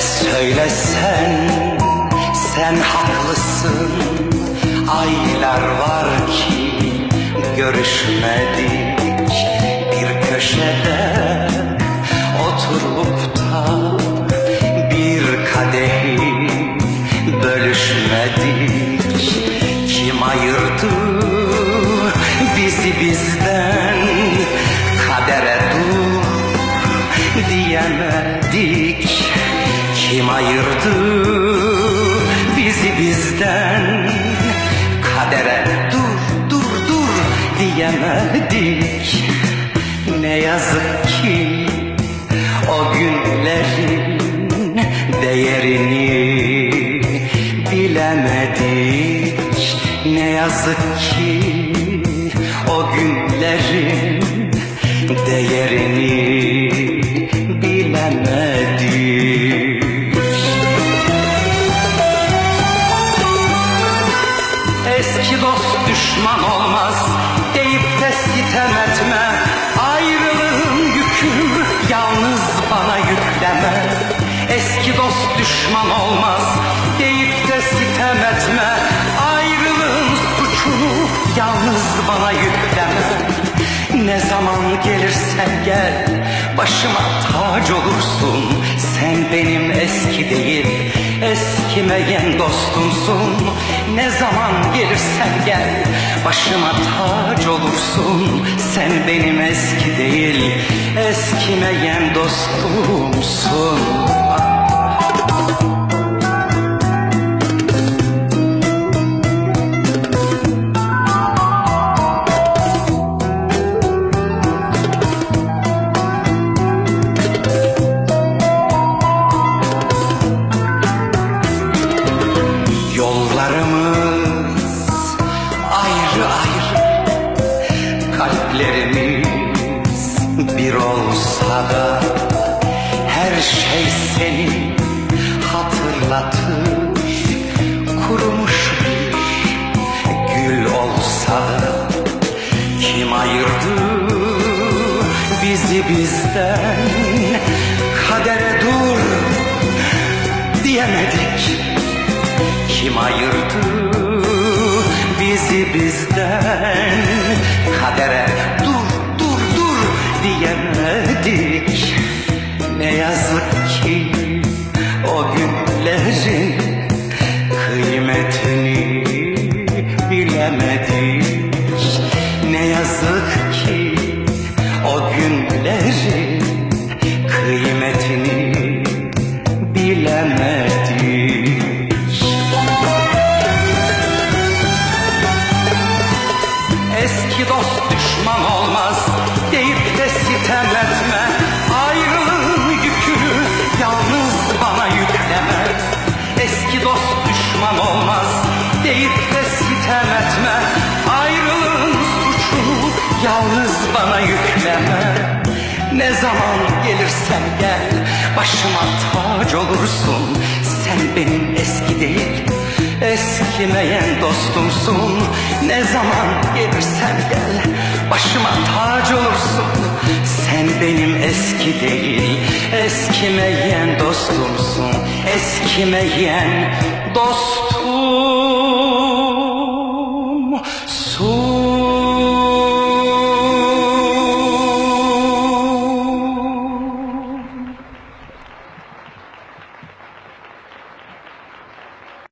Söylesen sen haklısın. Aylar var ki görüşmedik. Bir köşede oturup da Bir kadehi bölüşmedik. Kim ayırdı diyemedik Ne yazık ki o günlerin değerini bilemedik. Ne yazık ki o günlerin değerini bilemedik. Eski dost düşman olmaz de sitem etme. Ayrılığın yükünü yalnız bana yükleme. Eski dost düşman olmaz deyip de sitem etme. Ayrılığın suçunu yalnız bana yükleme. Ne zaman gelirsen gel Başıma tac olursun. Sen benim eski değil Eskimeyen dostumsun? Ne zaman gelirsen gel Başıma tac olursun. Sen benim eski değil Eskimeyen dostumsun Her şey seni hatırlatır Kurumuş bir gül olsa Kim ayırdı bizi bizden? Kadere dur diyemedik. Kim ayırdı bizi bizden? Kadere o günlerin kıymetini bilemedik Eski dost düşman olmaz deyip de etme. Ayrılığın yükünü yalnız bana yükleme. Eski dost düşman olmaz deyip de etme. Ayrılığın suçunu yalnız bana yükleme ne zaman gelirsen gel Başıma tac olursun. Sen benim eski değil Eskimeyen dostumsun. Ne zaman gelirsen gel Başıma tac olursun. Sen benim eski değil Eskimeyen dostumsun. Eskimeyen dostumsun